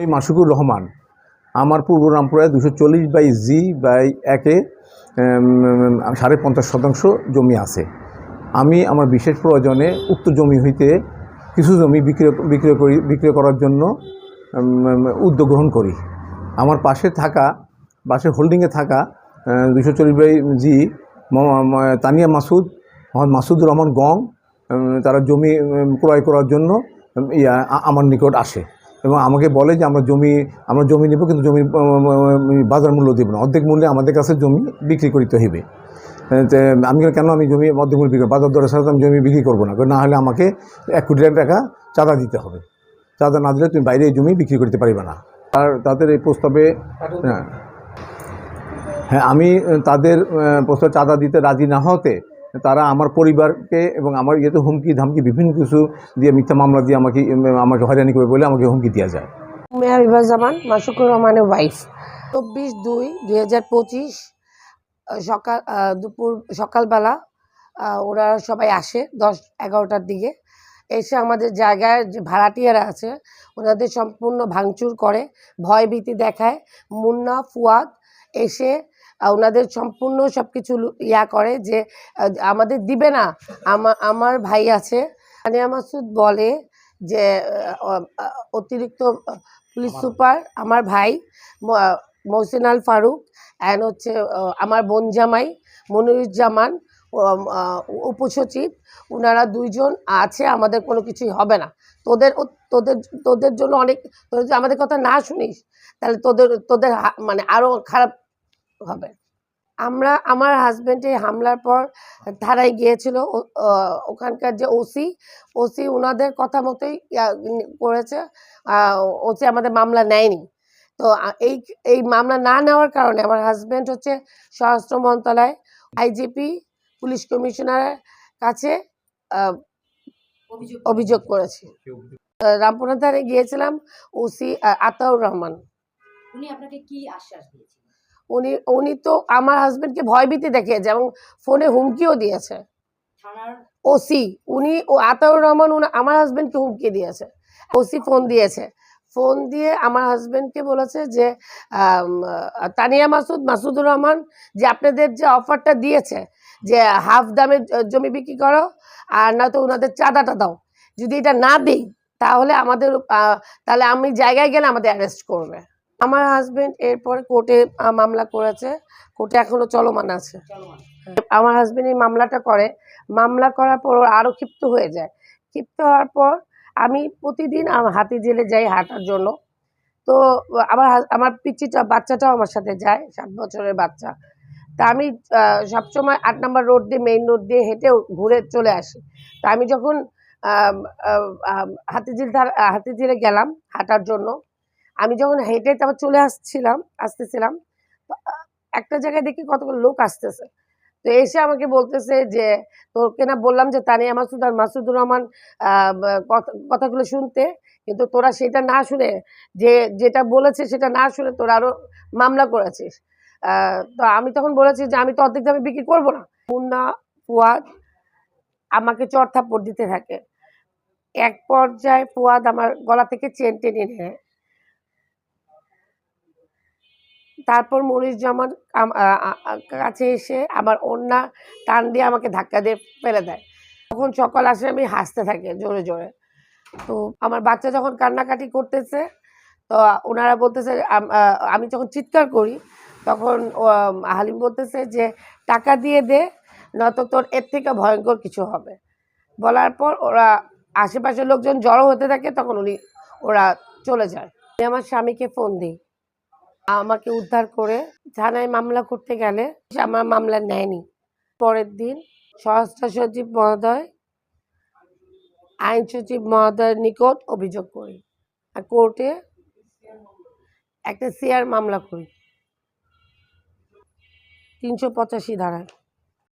ওই মাসুকুর রহমান, আমার পূর্ব রামপুরায় দুশো চল্লিশ বাই জি বাই একে সাড়ে পঞ্চাশ শতাংশ জমি আছে। আমি আমার বিশেষ প্রয়োজনে উক্ত জমি হইতে কিছু জমি বিক্রয় বিক্রয় করি, বিক্রয় করার জন্য উদ্যোগ গ্রহণ করি। আমার পাশে থাকা, পাশে হোল্ডিংয়ে থাকা দুশো চল্লিশ বাই জি তানিয়া মাসুদ, মোহাম্মদ মাসুদুর রহমান গং তারা জমি ক্রয় করার জন্য আমার নিকট আসে। এবং আমাকে বলে যে আমরা জমি আমরা জমি নেব কিন্তু উম, বাজার মূল্য দেব না। অর্ধেক মূল্যে আমাদের কাছে জমি বিক্রি করিতে হইবে। আমি কেন আমি জমি অর্ধেক মূল্য বিক্রি? বাজার দরের সাথে আমি জমি বিক্রি করব না। না হলে আমাকে এক কোটি টাকা চাঁদা দিতে হবে। চাঁদা না দিলে তুমি বাইরে জমি বিক্রি করতে পারবে না। আর তাদের এই প্রস্তাবে হ্যাঁ। হ্যাঁ আমি তাদের প্রস্তাব চাঁদা দিতে রাজি না হতে তারা আমার পরিবারকে এবং আমার ইয়েতে হুমকি, ধামকি, বিভিন্ন কিছু দিয়ে, মিথ্যা মামলা দিয়ে আমাকে আমাকে হয়রানি করে বলে আমাকে হুমকি দেওয়া যায়। মেয়া বিভাস জামান মাসুকুর রহমানের ওয়াইফ চব্বিশ দুই দুই হাজার পঁচিশ সকাল দুপুর, সকালবেলা ওরা সবাই আসে দশ, এগারোটার দিকে। এসে আমাদের জায়গায় যে ভাড়াটিয়ারা আছে, ওনাদের সম্পূর্ণ ভাঙচুর করে, ভয়ভীতি দেখায়। মুন্না, ফুয়াদ এসে ওনাদের সম্পূর্ণ সব কিছু ইয়া করে যে আমাদের দিবে না। আমার ভাই আছে। তানিয়া মাসুদ বলে যে অতিরিক্ত পুলিশ সুপার আমার ভাই মহসিন আল ফারুক অ্যান্ড হচ্ছে আমার বোন জামাই মনিরুজ্জামান উপসচিব। ওনারা দুইজন আছে আমাদের কোনো কিছুই হবে না। তোদের তোদের তোদের জন্য অনেক তোদের আমাদের কথা না শুনিস তাহলে তোদের তোদের মানে আরও খারাপ হবে। আমরা আমার হাজব্যান্ডের হামলার পর থানায় গিয়েছিল ওখানকার যে ওসি ওসি ওনাদের কথা মতোই করেছে। ওসি আমাদের মামলা নেয়নি। তো এই এই মামলা না নেওয়ার কারণে আমার হাজব্যান্ড হচ্ছে স্বরাষ্ট্র মন্ত্রণালয় আইজিপি পুলিশ কমিশনারের কাছে অভিযোগ করেছি। রামপুরা থানায় গিয়েছিলাম ওসি আতাউর রহমান। উনি আপনাকে কি আশ্বাস দিয়েছিলেন উনি উনি তো আমার হাজবেন্ডকে ভয়ভীতি দেখিয়েছে এবং ফোনে হুমকিও দিয়েছে। ওসি উনি ও আতাউর রহমান উনি আমার হাজবেন্ডকে হুমকি দিয়েছে। ওসি ফোন দিয়েছে। ফোন দিয়ে আমার হাজবেন্ডকে বলেছে যে তানিয়া মাসুদ মাসুদুর রহমান যে আপনাদের যে অফারটা দিয়েছে যে হাফ দামে জমি বিক্রি করো আর না তো ওনাদের চাঁদাটা দাও। যদি এটা না দিই তাহলে আমাদের তাহলে আমি জায়গায় গেলে আমাদের অ্যারেস্ট করবে। আমার হাজবেন্ড এরপরে কোর্টে মামলা করেছে। কোর্টে এখনও চলমান আছে। আমার হাজবেন্ড এই মামলাটা করে। মামলা করার পর আরও ক্ষিপ্ত হয়ে যায়। ক্ষিপ্ত হওয়ার পর আমি প্রতিদিন হাতি জেলে যাই হাঁটার জন্য। তো, আমার আমার পিচিটা বাচ্চাটাও আমার সাথে যায়, সাত বছরের বাচ্চা। তা আমি সবসময় আট নম্বর রোড দিয়ে মেইন রোড দিয়ে হেঁটে ঘুরে চলে আসি। তা আমি যখন হাতিঝিল হাতিঝিলে গেলাম হাঁটার জন্য আমি যখন হেঁটে তারপর চলে আসছিলাম, আসতেছিলাম একটা জায়গায় দেখি কতগুলো লোক আসতেছে। তো এসে আমাকে বলতেছে যে, তোকে না বললাম যে তানিয়া মাসুদ আর মাসুদুর রহমান কথাগুলো শুনতে, কিন্তু তোরা সেটা না শুনে, যে, যেটা বলেছে সেটা না শুনে তোরা আরও মামলা করেছিস। তো আমি তখন বলেছি যে, আমি তো অর্ধেক দামে বিক্রি করব না। মুন্না, ফুয়াদ আমাকে চর থাপ্পড় দিতে থাকে। এক পর্যায়ে ফুয়াদ আমার গলা থেকে চেন টেনে নেয়। তারপর মনিরুজ্জামান কাছে এসে আমার অন্যা টান দিয়ে আমাকে ধাক্কা দিয়ে ফেলে দেয়। তখন সকাল আসে আমি হাসতে থাকি জোরে জোরে। তো আমার বাচ্চা যখন কান্নাকাটি করতেছে, তো ওনারা বলতেছে, আমি যখন চিৎকার করি, তখন হালিম বলতেছে যে, টাকা দিয়ে দে, নয়তো তোর এর থেকে ভয়ঙ্কর কিছু হবে। বলার পর ওরা আশেপাশের লোকজন জড়ো হতে থাকে, তখন উনি, ওরা চলে যায়। আমি আমার স্বামীকে ফোন দিই। আমাকে উদ্ধার করে থানায় মামলা করতে গেলে আমার মামলা নেয়নি। পরের দিন স্বরাষ্ট্র সচিব মহোদয়, আইন সচিব মহোদয়ের নিকট অভিযোগ করি আর কোর্টে একটা সিআর মামলা করি। তিনশো পঁচাশি ধারায়।